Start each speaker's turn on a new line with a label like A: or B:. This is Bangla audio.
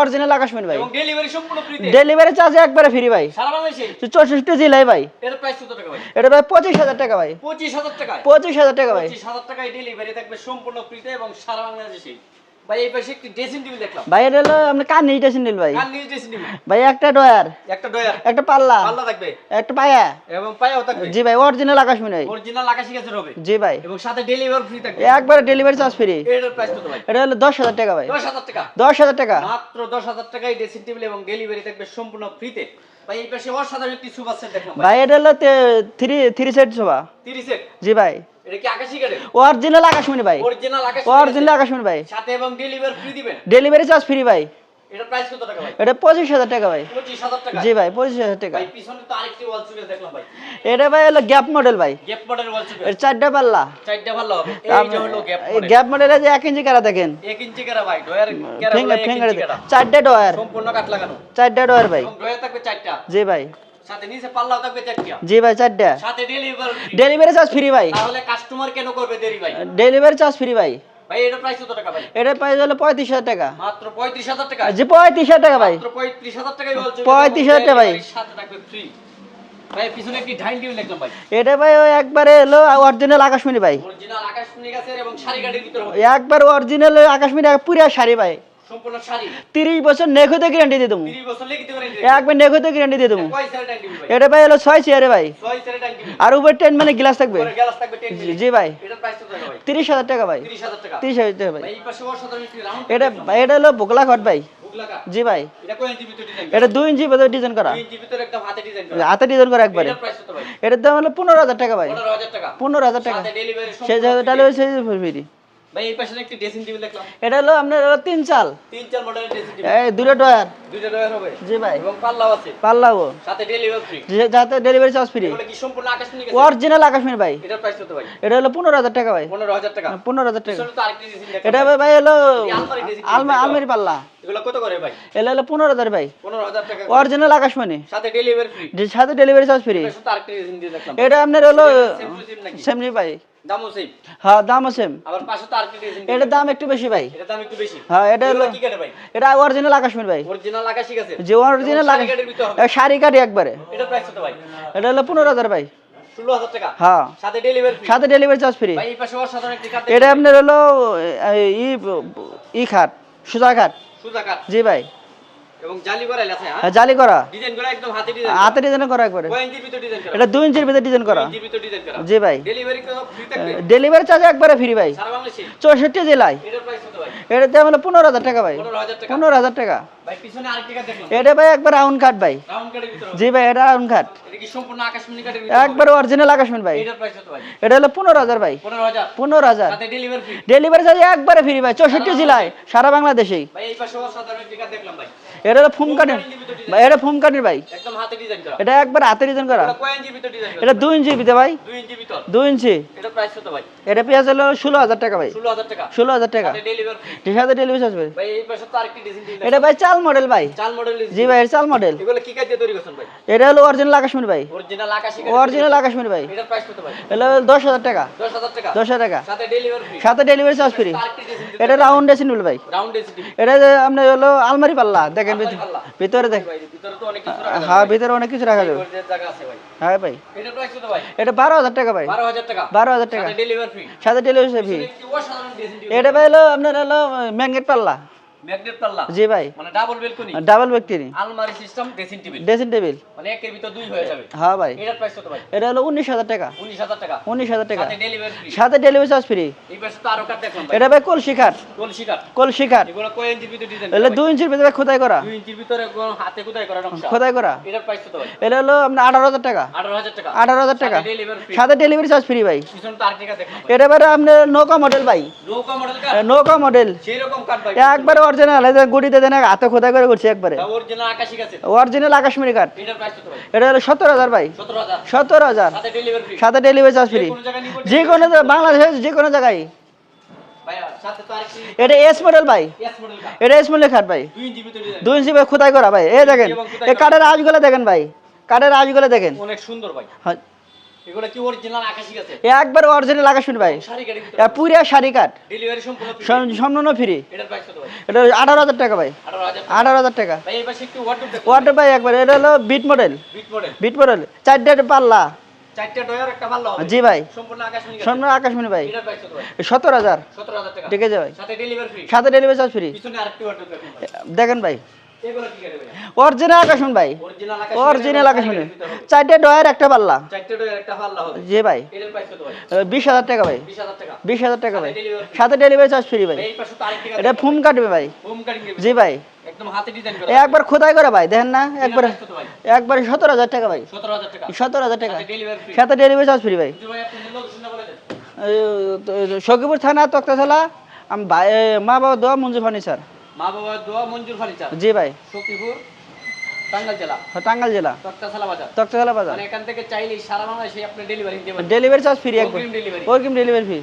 A: অরিজিনাল আকাশমণি ভাই।
B: এবং ডেলিভারি সম্পূর্ণ ফ্রিতে
A: ডেলিভারি চার্জ একবারে ফ্রি ভাই।
B: সারা বাংলাদেশে?
A: চৌষট্টি জেলায় ভাই।
B: এর প্রাইস কত টাকা ভাই?
A: এটা ভাই পঁচিশ হাজার টাকা ভাই।
B: পঁচিশ হাজার টাকায়?
A: পঁচিশ হাজার টাকা ভাই।
B: পঁচিশ হাজার টাকায় ডেলিভারি থাকবে সম্পূর্ণ ফ্রিতে এবং সারা বাংলাদেশে। ভাই এই পাশে একটি ড্রেসিং টেবিল দেখলাম।
A: ভাই এটা হলো আপনার কান নিটেশন নিল ভাই।
B: কার নিজ ড্রেসিং টেবিল
A: ভাই একটা ডয়ার
B: একটা ডয়ার
A: একটা পাল্লা।
B: পাল্লা থাকবে।
A: একটা পায়া।
B: এবং পায়াও থাকবে।
A: জি ভাই অরিজিনাল আকাশমণি ভাই।
B: অরিজিনাল আকাশি গাছের হবে
A: জি ভাই।
B: এবং সাথে ডেলিভারি ফ্রি থাকবে।
A: একবারে ডেলিভারি চার্জ ফ্রি
B: এটার প্রাইস কত ভাই?
A: এটা হলো দশ হাজার টাকা ভাই।
B: দশ হাজার টাকা।
A: দশ হাজার টাকা।
B: মাত্র দশ হাজার টাকায় ড্রেসিং টেবিল এবং ডেলিভারি থাকবে সম্পূর্ণ ফ্রিতে ভাই এই পাশে অসাধারণ একটি সুপার সেট দেখলাম ভাই।
A: এটা হলো three three set sofa
B: 3 set?
A: জি ভাই।
B: এটা কি আকাশী কাঠের?
A: অরিজিনাল আকাশমণি ভাই।
B: অরিজিনাল আকাশমণি
A: অরিজিনাল আকাশমণি ভাই।
B: সাথে এবং ডেলিভারি ফ্রি দিবেন?
A: ডেলিভারি চার্জ ফ্রি ভাই।
B: এটার প্রাইস কত টাকা ভাই?
A: এটা পঁচিশ হাজার টাকা ভাই।
B: পঁচিশ হাজার টাকা?
A: জি ভাই পঁচিশ হাজার টাকা।
B: ভাই পিছনে তো আরেকটি ওয়াল দেখলাম ভাই।
A: এটা ভাই হলো গ্যাপ মডেল ভাই।
B: গ্যাপ মডেল ওয়াল
A: এটা চারটা পাল্লা।
B: চারটা ভালো হবে। এই যে হলো গ্যাপ
A: এই
B: মডেল
A: গ্যাপ মডেলে যে এক ইঞ্চি কারা দেখেন?
B: এক ইঞ্চি কেরা ভাই? ডয়ার কেরা
A: ফিঙ্গার চারটা ডয়ার
B: সম্পূর্ণ কাট লাগানো।
A: চারটা ডয়ার ভাই।
B: ডয়ার থাকবে চারটা।
A: জি ভাই।
B: সাথে নিচে পাল্লাও থাকবে চারটা।
A: জি ভাই চারটা।
B: সাথে ডেলিভারি
A: ডেলিভারি চার্জ ফ্রি ভাই।
B: তাহলে কাস্টমার কেন করবে দেরি ভাই?
A: ডেলিভারি চার্জ ফ্রি ভাই।
B: ভাই এটার প্রাইস কত টাকা ভাই?
A: এটা প্রাইস হলো টাকা।
B: মাত্র পঁয়ত্রিশ হাজার টাকা?
A: জি ভাই।
B: মাত্র পঁয়ত্রিশ হাজার টাকাই বলছো।
A: 35,000 টাকা ভাই।
B: সাথে থাকবে ফ্রি ভাই পিছনে একটি ডাইনিং টেবিল দেখলাম ভাই?
A: এটা ভাই ওই একবারে হলো অরিজিনাল আকাশমণি ভাই।
B: অরিজিনাল আকাশমণি গাছের এবং শাড়ি গাড়ির ভিতরে
A: একবার অরিজিনাল আকাশমণি পুরা শাড়ি ভাই।
B: সম্পূর্ণ শাড়ি।
A: তিরিশ বছর নেখতে গ্যারান্টি দিয়ে দেবো।
B: 30 বছর পারেন
A: একবার নেখতে গ্যারান্টি দিয়ে দেবো। এটা ভাই হলো ছয় চেয়ারে ভাই।
B: ছয় সাইড ডাইনিং টেবিল
A: আর উপর টেন মানে গ্লাস থাকবে।
B: গ্লাস থাকবে 10 মিলি
A: জি ভাই।
B: এটার প্রাইস কত ভাই?
A: তিরিশ হাজার টাকা ভাই।
B: 30000 টাকা।
A: তিরিশ হাজার টাকা ভাই।
B: এই পাশে অসাধারণ রাউন্ড
A: এটা ভাই এটা হলো বোকলা ঘট ভাই। জি ভাই।
B: এটা
A: এটা দুই ইঞ্চি ভেতরে ডিজাইন করা।
B: হাতে ডিজাইন করা।
A: হাতে ডিজাইন করা একবারে।
B: এটার প্রাইস কত ভাই?
A: এটার দাম হলো পনেরো হাজার টাকা ভাই।
B: 15000 টাকা।
A: পনেরো হাজার টাকা।
B: সাথে ডেলিভারি
A: সেই জায়গাটা হলো সেই ফিরি
B: ভাই এই পাশে একটি ড্রেসিং টেবিল দেখলাম।
A: এটা হলো আপনার তিন চাল।
B: তিন চার মডেলের ড্রেসিং টেবিল
A: এই দুটো ডয়ার
B: দুইটা ডয়ার হবে।
A: জি ভাই।
B: এবং পাল্লাও আছে।
A: পাল্লাও।
B: সাথে ডেলিভারি ফ্রি
A: যাতে ডেলিভারি চার্জ ফ্রি
B: এগুলো কি সম্পূর্ণ আকাশমণি গাছ?
A: অরিজিনাল আকাশমণি ভাই।
B: এটার প্রাইস কত ভাই?
A: এটা হলো টাকা ভাই।
B: 15000 টাকা।
A: পনেরো হাজার টাকা।
B: পিছনে তো আরেকটি ড্রেসিং দেখলাম
A: এটা ভাই ভাই হলো
B: আলমারি
A: পাল্লা।
B: এগুলো কত করে ভাই?
A: এটা হলো পনেরো হাজার ভাই।
B: 15000 টাকা
A: অরিজিনাল আকাশমণি
B: সাথে ডেলিভারি ফ্রি
A: সাথে ডেলিভারি চার্জ ফ্রি এটা আপনার হলো সেমনি ভাই।
B: দামও সেম
A: হ্যাঁ দামও সেম
B: আবার তো
A: দাম একটু বেশি ভাই।
B: এটা দাম একটু বেশি।
A: হ্যাঁ এটা হলো
B: কি কাটে ভাই?
A: এটা অরিজিনাল আকাশমণি ভাই।
B: অরিজিনাল আকাশি
A: যে অরিজিনাল
B: কাঠের
A: শাড়ি কাটি একবারে।
B: এটার প্রাইস কত ভাই?
A: এটা হলো ভাই। হ্যাঁ।
B: সাথে ডেলিভারি
A: চার্জ ফ্রি এটা আপনার হলো ই খাট। সুজা খাট। জি ভাই।
B: এবং জালি করা আছে হ্যাঁ?
A: হ্যাঁ, জালি করা।
B: ডিজাইন করা একদম হাতে ডিজাইন
A: হাতে ডিজাইন করা একবারে।
B: কয় ইঞ্চির ভিতর ডিজাইন করা।
A: এটা ইঞ্চির ভিতরে ডিজাইন করা।
B: ইঞ্চির ভিতর ডিজাইন করা।
A: জি ভাই।
B: ডেলিভারি কত ফ্রি থাকবে।
A: ডেলিভারি চার্জ একবারে ফ্রি ভাই।
B: সারা বাংলাদেশে?
A: চৌষট্টি জেলায়।
B: এটার প্রাইস কত ভাই?
A: হাজার টাকা ভাই।
B: 15000 টাকা।
A: পনেরো হাজার টাকা।
B: ভাই পিছনে আরেকটি কাট দেখলাম।
A: এটা ভাই একবার রাউন্ড কাট ভাই।
B: রাউন্ড কাটের ভিতর
A: জি ভাই এটা রাউন্ড কাট
B: এটা কি সম্পূর্ণ আকাশমণি কাটের ভিতর
A: একবার অরিজিনাল আকাশমণি ভাই।
B: এটার প্রাইস কত ভাই?
A: এটা হলো পনেরো হাজার ভাই।
B: 15000
A: পনেরো হাজার।
B: সাথে ডেলিভারি ফ্রি
A: ডেলিভারি চার্জ একবারে ফ্রি ভাই। চৌষট্টি জেলায় সারা বাংলাদেশেই।
B: ভাই এই পাশে অসাধারণ একটি কাট দেখলাম ভাই।
A: এটা হলো ফোম কাটের এটা ফোম কাটের ভাই। এটা একবার হাতে ডিজাইন করা।
B: এটা
A: দুই ইঞ্চি ভিতরে ভাই।
B: 2 ইঞ্চি ভিতর।
A: দুই ইঞ্চি। এটা পেঁয়াজ হলো ষোলো হাজার টাকা ভাই। ষোলো হাজার টাকা।
B: সাথে ডেলিভারি
A: ঠিক আছে ডেলিভারি
B: দিন
A: এটা ভাই চাল মডেল ভাই। জি ভাই চাল মডেল এটা হলো অরিজিনাল আকাশমণি ভাই।
B: অরিজিনাল আকাশি
A: আকাশমণি ভাই। এটা দশ হাজার টাকা। দশ হাজার টাকা।
B: সাথে ডেলিভারি
A: সাথে চার্জ ফ্রি এটা রাউন্ড ডেসিন ভাই। এটা যে আপনার হলো আলমারি পাল্লা দেখেন
B: আলমারি
A: ভিতরে- দেখ।
B: ভাই ভিতরে তো অনেক কিছু রাখা
A: হ্যাঁ ভিতরে অনেক কিছু রাখা যাবে। হ্যাঁ ভাই। এটা বারো হাজার টাকা ভাই। বারো হাজার টাকা।
B: সাথে ডেলিভারি ফি
A: এটা ভাই হলো আপনার হলো ম্যাঙ্গেট পাল্লা।
B: ম্যাগনেট পাল্লা
A: জি ভাই।
B: মানে ডাবল বেলকনি
A: ডাবল ব্যক্তি
B: আলমারি system dressing table
A: dressing table
B: মানে একের ভিতর দুই হয়ে যাবে।
A: হ্যাঁ ভাই।
B: এটার প্রাইস কত ভাই?
A: এটা হলো উনিশ হাজার টাকা।
B: 19000 টাকা।
A: টাকা।
B: সাথে ডেলিভারি ফ্রি
A: সাথে ডেলিভারি চার্জ ফ্রি
B: এই পাশে তো আরও কাট দেখলাম ভাই।
A: এটা ভাই কলসি খাট
B: কলসি কাট
A: কলসি খাট
B: এগুলো কয় ইঞ্চির ভিতর ডিজাইন
A: এটা দুই ইঞ্চির ভিতরে খোদাই করা।
B: দুই ইঞ্চির ভিতরে হাতে কোথায় করা নকশা।
A: খোদাই করা।
B: এটার প্রাইস কত ভাই?
A: এটা হলো আপনার আঠারো হাজার টাকা।
B: 18000 টাকা।
A: আঠারো হাজার টাকা।
B: ডেলিভারি
A: সাথে ডেলিভারি চার্জ ফ্রি ভাই।
B: পিছনে তো
A: এটা আপনার নৌকা মডেল ভাই।
B: নৌকা মডেল কাট
A: নৌকা মডেল
B: সেই রকম কাট ভাই।
A: একবারে অরিজিনাল এই যে গুড়িতে দেন হাতে খোদাই করে করছি একবারে।
B: অরিজিনাল আকাশি গাছে।
A: অরিজিনাল আকাশমণি কাঠ।
B: এটার প্রাইস কত ভাই?
A: এটা হলো সত্তর হাজার ভাই।
B: 17000
A: সত্তর হাজার।
B: সাথে ডেলিভারি ফ্রি
A: সাথে ডেলিভারি চার্জ ফ্রি
B: কোন জায়গায় নিব
A: যে কোনো বাংলাদেশের যে কোনো জায়গায়। এটা এস মডেল ভাই।
B: কাট
A: এটা এস মডেল খাট ভাই।
B: দুই ইঞ্চি
A: ভাই খোদাই করা ভাই। এই দেখেন এই। কাঠের আজগুলো দেখেন ভাই। কাঠের আজগুলো দেখেন।
B: অনেক সুন্দর ভাই।
A: হ্যাঁ,
B: এগুলো কি অরিজিনাল আকাশি আছে?
A: একবার অরিজিনাল আকাশ ভাই।
B: শাড়ি ডেলিভারি সম্পূর্ণ
A: সম্পূর্ণ ফ্রি
B: এটার প্রাইস কত ভাই?
A: এটা টাকা ভাই।
B: 18000
A: আঠারো হাজার টাকা।
B: ভাই এই পাশে একটু ওয়াটার দেখো
A: ওয়াটার ভাই একবার। এটা হলো beat model
B: beat model
A: beat model চারটে পাল্লা। জি ভাই।
B: সম্পূর্ণ আকাশমণি
A: ভাই। সত্তর হাজার। ঠিক আছে ভাই।
B: সাথে ডেলিভারি
A: চার্জ ফ্রি
B: দেখুন ভাই।
A: অরিজিনাল আকাশমণি ভাই।
B: অরিজিনাল আকাশ
A: আকাশমণি চারটে ডয়ার একটা পাল্লা। জি ভাই। বিশ হাজার টাকা ভাই। বিশ হাজার টাকা। ভাই।
B: সাথে
A: ডেলিভারি চার্জ ফ্রি ভাই। এটা ফুম কাটবে ভাই। জি ভাই। একবার খোদাই করে ভাই দেখেন না? একবার একবার সতেরো হাজার টাকা ভাই। সতেরো হাজার টাকা।
B: সাথে ডেলিভারি
A: চার্জ ফ্রি ভাই। সখীপুর থানা তক্তাশালা আমি ভাই মা বাবা দোয়া মঞ্জু ফার্নিচার।
B: মা বাবার দোয়া মঞ্জুর ফার্নিচার
A: জি ভাই।
B: সখীপুর টাঙ্গাইল জেলা।
A: টাঙ্গাল জেলা।
B: তক্তাশালা বাজার।
A: তক্তাশালা বাজার।
B: মানে এখান থেকে চাইলেই সারা বাংলাদেশে আপনি ডেলিভারি
A: ডেলিভারি চার্জ ফ্রি
B: একদম। ডেলিভারি
A: ওরকম ডেলিভারি ফ্রি